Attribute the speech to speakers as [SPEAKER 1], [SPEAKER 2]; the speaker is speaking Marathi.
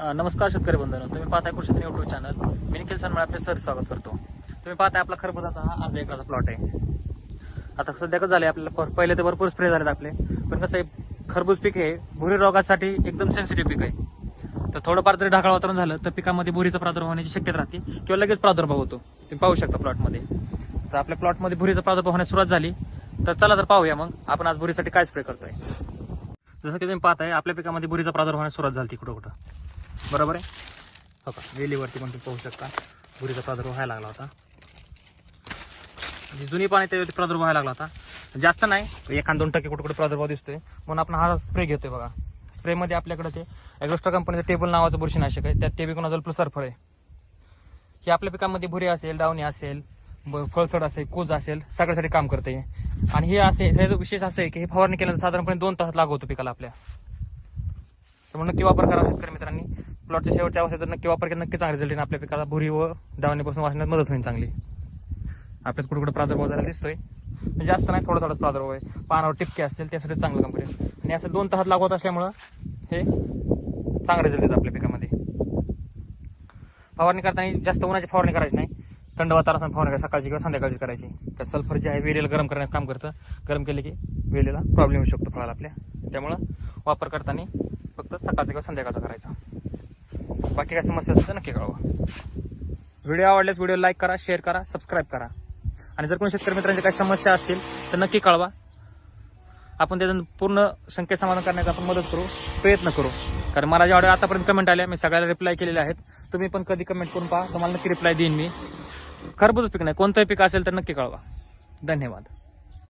[SPEAKER 1] नमस्कार शेतकरी बंधूंनो तुम्ही पाहताय कृषी युट्यूब चॅनल मी निखिल सन्मळ आपले सर स्वागत करतो. तुम्ही पाहताय आपला खरबुजाचा हा अर्धा एकराचा प्लॉट आहे. आता सध्या कसं झालंय आपल्याला पहिले तर भरपूर स्प्रे झालेत आपले. पण कसं आहे खरबूज पीक हे भुरी रोगासाठी एकदम सेन्सिटिव्ह पीक आहे. तर थोडंफार जरी ढगाळ वातावरण झालं तर पिकामध्ये भुरीचा प्रादुर्भाव होण्याची शक्यता राहते किंवा लगेच प्रादुर्भाव होतो. तुम्ही पाहू शकता प्लॉटमध्ये तर आपल्या प्लॉटमध्ये भुरीचा प्रादुर्भाव होण्यास सुरुवात झाली. तर चला तर पाहूया मग आपण आज भुरीसाठी काय स्प्रे करतोय. जसं की तुम्ही पाहताय आपल्या पिकामध्ये भुरीचा प्रादुर्भाव होण्यास सुरुवात झाली कुठं कुठं बरोबर आहे? हो का? वेलीवरती पण तुम्ही पाहू शकता. भुरीचा प्रादुर्भाव व्हायला लागला होता. जी जुनी पाणी त्यावेळी प्रादुर्भाव व्हायला लागला होता. जास्त नाही एखाद दोन टक्के कुठे कुठे प्रादुर्भाव दिसतोय. म्हणून आपण हा स्प्रे घेतोय बघा. स्प्रेमध्ये आपल्याकडे ते ॲग्रोस्टा कंपनीचं टेबल नावाचं बुरशीनाशक आहे. त्यात टेबिकोनाझोल प्लस सल्फर आहे. हे आपल्या पिकामध्ये भुरी असेल डावणी असेल ब- फळसड असेल कूज असेल सगळ्यासाठी काम करते. आणि हे असे हे जो विशेष असं आहे की हे फवारणी केल्यानंतर साधारणपणे दोन तासात लागू होतो पिकाला आपल्या. तर म्हणून ती वापर करा शेतकरी मित्रांनी. प्लॉटच्या शेवटच्या अवस्थेत नक्की वापर केला नक्की चांगले रिझल्ट येईल. आपल्या पिकाला भुरी व डावणीपासून वाचण्यात मदत होईल चांगली. आपल्यात कुठे कुठे प्रादुर्भाव जरा दिसतोय. म्हणजे जास्त नाही थोडा थोडाच प्रादुर्भाव आहे. पानावर टिपके असतील त्यासाठी चांगलं कंपनी आणि असं दोन तासात लागवत असल्यामुळं हे चांगला रिझल्ट येतात आपल्या पिकामध्ये. फवारणी करताना जास्त उन्हाची फवारणी करायची नाही. थंड वातावरण फवारणी करायची सकाळची किंवा संध्याकाळची करायची. त्या सल्फर जे आहे वेळेला गरम करण्याचं काम करतं. गरम केले की वेळेला प्रॉब्लेम येऊ शकतो फळाला आपल्या. त्यामुळं वापर करताना फक्त सकाळचा किंवा संध्याकाळचा करायचा. बाकी काय समस्या असेल तर नक्की कळवा. व्हिडिओ आवडल्यास व्हिडिओ लाईक करा शेअर करा सबस्क्राईब करा. आणि जर कोणी शेतकरी मित्रांची काही समस्या असतील तर नक्की कळवा. आपण त्याचं पूर्ण संख्या समाधान करण्याचा आपण मदत करू प्रयत्न करू. कारण मला जेवढ्या आतापर्यंत कमेंट आल्या मी सगळ्याला रिप्लाय केलेले आहेत. तुम्ही पण कधी कमेंट करून पहा. तुम्हाला नक्की रिप्लाय देईन मी. खरबूज पीक नाही. कोणतंही पीक असेल तर नक्की कळवा. धन्यवाद.